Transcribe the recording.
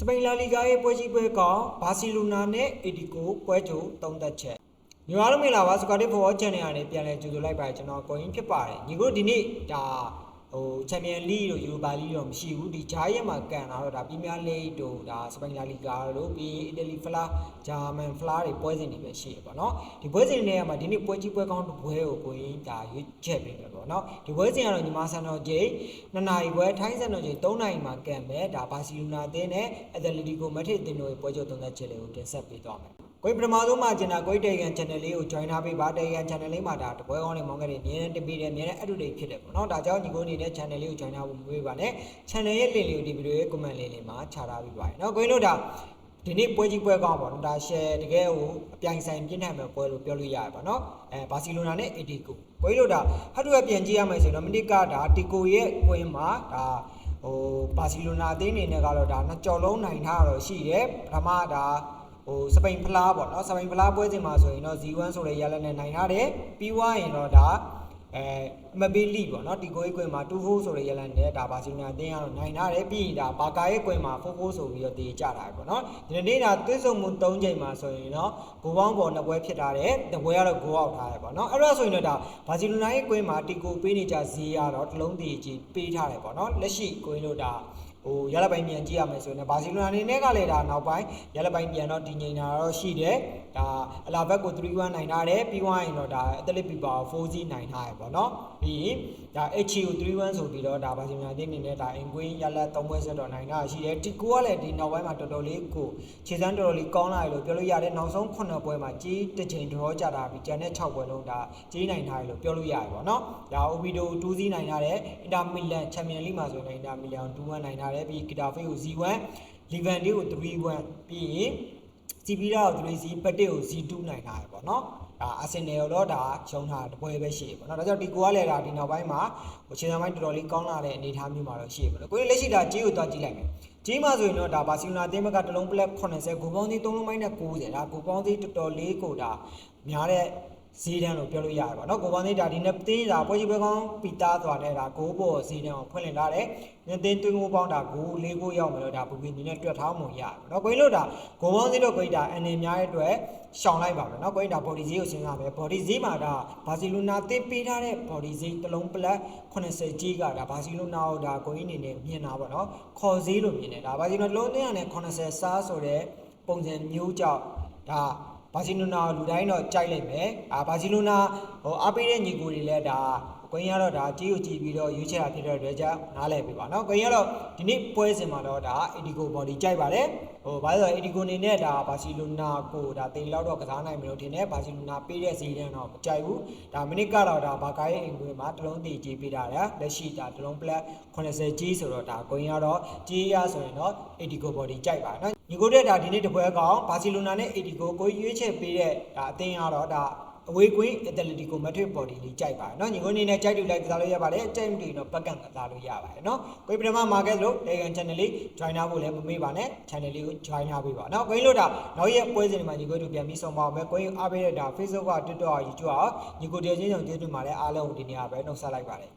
စပိန်လာလီဂါရဲ့ပွဲကြီးပွဲကောင်ဘာစီလိုနာနဲ့အီဒီကိုပွဲကြိုသုံးသက်ချက်ညီမတို့မင်္ဂလာပါစကွာတစ်ဖော်ချန်နယ်ကနေပြန်လဲကြိုဆိုလိုက်ပါတယ်ကျွန်တော်ကိုရင်းဖြစ်ပါတယ်ညီတို့ဒီနေ့ဒါ ဟိုချန်ပီယံလိတို့ယူရိုပါလိတော့မရှိဘူးဒီဂျားရက်မှာကန်လာတော့ဒါပရီးမီးယားလိတို့ဒါစပိန်လာလီဂါတို့ပြီးအီတလီဖလားဂျာမန်ဖလားတွေပွဲစဉ်တွေပဲရှိရပါတော့ဒီပွဲစဉ်တွေကမှာဒီနေ့ပွဲကြီးပွဲကောင်းတစ်ပွဲကိုကိုရင်းဒါရွေးချက်ပေးမယ်ပေါ့နော်ဒီပွဲစဉ်ကတော့ညီမဆန်တော်ကြီး2နာရီပွဲထိုင်းဆန်တော်ကြီး3နာရီမှာကန်မယ်ဒါဘာစီလိုနာအသင်းနဲ့အက်တလီတီကိုမက်ထရစ်အသင်းတို့ရဲ့ပွဲချုပ်သုံးသက်ချက်တွေကိုတင်ဆက်ပေးသွားမယ် ကိုယ်ပထမဆုံးမှကျင်တာကိုယ်တေကန် channel လေးကို join ထားပေးပါတေကန် channel လေးမှာဒါတပွဲကောင်းတွေမောင်းကြတွေအများနဲ့တပီးတယ်အများနဲ့အတူတူဖြစ်တယ်ပေါ့နော်ဒါကြောင့်ညီကိုနေတဲ့ channel လေးကို join ထားဖို့မဝေးပါနဲ့ channel ရဲ့ link လေးကိုဒီ video ရဲ့ comment လေးလေးမှာခြာထားပေးပါရနော်ကိုယ်တို့ဒါဒီနေ့ပွဲကြီးပွဲကောင်းပေါ့နော်ဒါ share တကယ်ကိုအပြိုင်ဆိုင်ပြင်းထန်မဲ့ပွဲလို့ပြောလို့ရတယ်ပေါ့နော်အဲဘာစီလိုနာနဲ့အီတီကိုကိုယ်တို့ဒါဟတ်တူကပြန်ကြည့်ရမယ်ဆိုတော့မနစ်ကဒါတီကိုရဲ့ကွင်းမှာဒါဟိုဘာစီလိုနာအသင်းအနေနဲ့ကတော့ဒါနှစ်ကြော်လုံးနိုင်ထားတော့ရှိတယ်ပထမဒါ ဟိုစပိန်ဖလားပေါ့နော်စပိန်ဖလားပွဲစဉ်မှာဆိုရင်တော့ Z1 ဆိုတဲ့ရလက်နဲ့နိုင်ထားတယ်ပြီးွားရင်တော့ဒါအဲမဘေးလီပေါ့နော်ဒီကိုရဲ့ကွင်းမှာ2-4ဆိုတဲ့ရလက်နဲ့ဒါဘာစီလိုနာအသင်းကတော့နိုင်ထားတယ်ပြီးရင်ဒါဘာကာရဲ့ကွင်းမှာ4-4ဆိုပြီးတော့တည်ကြတာပေါ့နော်ဒီနေ့ဒါသွေးဆုံမှု3ချိန်မှာဆိုရင်တော့ဂိုးပေါင်းပေါ်နှစ်ပွဲဖြစ်ထားတယ်တစ်ပွဲကတော့ဂိုးအောက်ထားတယ်ပေါ့နော်အဲ့ဒါဆိုရင်တော့ဒါဘာစီလိုနာရဲ့ကွင်းမှာတီကိုပေးနေကြဈေးရတော့တစ်လုံးတည်ကြီးပေးထားတယ်ပေါ့နော်လက်ရှိကွင်းလို့ဒါ ဟိုရလက်ပိုင်းပြန်ကြည့်ရမယ်ဆိုရင်ဘာစီလိုနာအနေနဲ့ကလည်းဒါနောက်ပိုင်းရလက်ပိုင်းပြန်တော့တည်ငြိမ်တာတော့ရှိတယ်ဒါအလာဘက်ကို3-1နိုင်ထားတယ်ပြီးွားရင်တော့ဒါအသက်လက်ပီပါကို4-0နိုင်ထားတယ်ပေါ့နော်ပြီးရင်ဒါ HE ကို3-1ဆိုပြီးတော့ဒါဘာစီလိုနာအသင်းအနေနဲ့ဒါအင်ကွင်းရလက်3ပွဲဆက်တော့နိုင်တာရှိတယ်တီကိုကလည်းဒီနောက်ပိုင်းမှာတော်တော်လေးကိုခြေစမ်းတော်တော်လေးကောင်းလာတယ်လို့ပြောလို့ရတယ်နောက်ဆုံး9ပွဲမှာကြီးတစ်ချိန်တော်ကြတာပြီးကျန်တဲ့6ပွဲလုံးဒါကြီးနိုင်ထားတယ်လို့ပြောလို့ရတယ်ပေါ့နော်ဒါ Obido 2-0နိုင်ထားတယ်အင်တာမီလန်ချန်ပီယံလိမှာဆိုရင်အင်တာမီလန်2-1နိုင်ထားတယ်ပြီးဂီတာဖေးကို0-1လီဗန်ဒီကို3-1ပြီးရင်စီပီရာကို3-0ပတက်ကို0-2နိုင်ထားတယ်ပေါ့နော်ဒါအာဆင်နယ်တော့ဒါရှုံးထားတပွဲပဲရှိတယ်ပေါ့နော်ဒါကြောင့်ဒီကိုကလည်းဒါဒီနောက်ပိုင်းမှာဟိုခြေစမ်းပိုင်းတော်တော်လေးကောင်းလာတဲ့အနေအထားမျိုးမှာတော့ရှိရပါတော့ကိုယ်လက်ရှိဒါဂျီကိုတွားကြည့်လိုက်မယ်ဂျီမှာဆိုရင်တော့ဒါဘာစီလိုနာအသင်းဘက်ကတလုံးပလက်80ဂိုပေါင်းသေး3လုံးပိုင်းနဲ့90ဒါဂိုပေါင်းသေးတော်တော်လေးကိုဒါများတဲ့ ဈေးတန်းလို့ပြောလို့ရတယ်ပေါ့နော်ကိုပေါင်းသေးဒါဒီနေ့တင်းဒါပွဲကြီးပွဲကောင်းပီတာသွားတဲ့ဒါဂိုးပေါ်ဈေးတန်းကိုဖွင့်လှစ်ထားတယ်ညသိန်းတွင်းကိုပေါင်းဒါဂိုး၄ကိုရောက်မယ်လို့ဒါဘူကင်ဒီနဲ့တွက်ထားမှရတယ်ပေါ့နော်ကိုင်းလို့ဒါဂိုပေါင်းသေးတော့ကိုင်းဒါအနေများရဲ့အတွက်ရှောင်လိုက်ပါမယ်နော်ကိုင်းဒါ body ဈေးကိုစဉ်းစားမယ် body ဈေးမှာဒါဘာစီလိုနာတင်ပေးထားတဲ့ body ဈေးတစ်လုံးပလက်80ကြီးကဒါဘာစီလိုနာကိုဒါကိုင်းအနေနဲ့မြင်တာပေါ့နော်ခေါ်ဈေးလို့မြင်တယ်ဒါဘာစီလိုနာတစ်လုံးနဲ့80စားဆိုတဲ့ပုံစံမျိုးကြောင့်ဒါ ဘာစီလိုနာလူတိုင်းတော့ကြိုက်လိုက်မယ်အာဘာစီလိုနာဟိုအားပေးတဲ့ညီကိုတွေလည်းဒါကွင်းရတော့ဒါကြီးကိုကြည့်ပြီးတော့ရွေးချယ်တာဖြစ်တဲ့အတွက်ကြောင့်နားလည်ပြပါနော်ကွင်းရတော့ဒီနေ့ပွဲစဉ်မှာတော့ဒါ Etico body ကြိုက်ပါတယ်ဟိုဘာလို့လဲ Etico နေနဲ့ဒါဘာစီလိုနာကိုဒါတင်လောက်တော့ကစားနိုင်မလို့ထင်တယ်ဘာစီလိုနာပေးတဲ့စီရန်တော့မကြိုက်ဘူးဒါမိနစ်ကတော့ဒါဘာကာရဲ့အင်ကွင်းမှာတလုံးတည်ကြည့်ပေးတာလားလက်ရှိဒါတလုံး plus 80ကြီးဆိုတော့ဒါကွင်းရတော့ကြီးရဆိုရင်တော့ Etico body ကြိုက်ပါနော် ညီကိုတဲ့ဒါဒီနေ့တပွဲကောင်ဘာစီလိုနာနဲ့ Edigo ကိုရွေးချယ်ပေးတဲ့ဒါအသင်းကတော့ဒါအဝေးကွင်းအက်တလက်တီကိုမက်ထရစ်ဘော်ဒီလေးကြိုက်ပါတယ်เนาะညီကိုအနေနဲ့ကြိုက်တူလိုက်ကစားလို့ရပါတယ်ကြိုက်မတူတော့ပတ်ကန်ကစားလို့ရပါတယ်เนาะကိုပထမမာကက်လို့တေကန် channel လေး join ထားဖို့လည်းမမေ့ပါနဲ့ channel လေးကို join ထားပေးပါเนาะကိုင်းလို့ဒါနောက်ရက်ပွဲစဉ်တွေမှာညီကိုတို့ပြန်ပြီးဆုံးပါအောင်မယ်ကိုင်းအားပေးတဲ့ဒါ Facebook က TikTok က YouTube ကညီကိုတည်းချင်းကြောင့်ကျေးဇူးမှာလည်းအားလုံးကိုဒီနေရာပဲနှုတ်ဆက်လိုက်ပါတယ်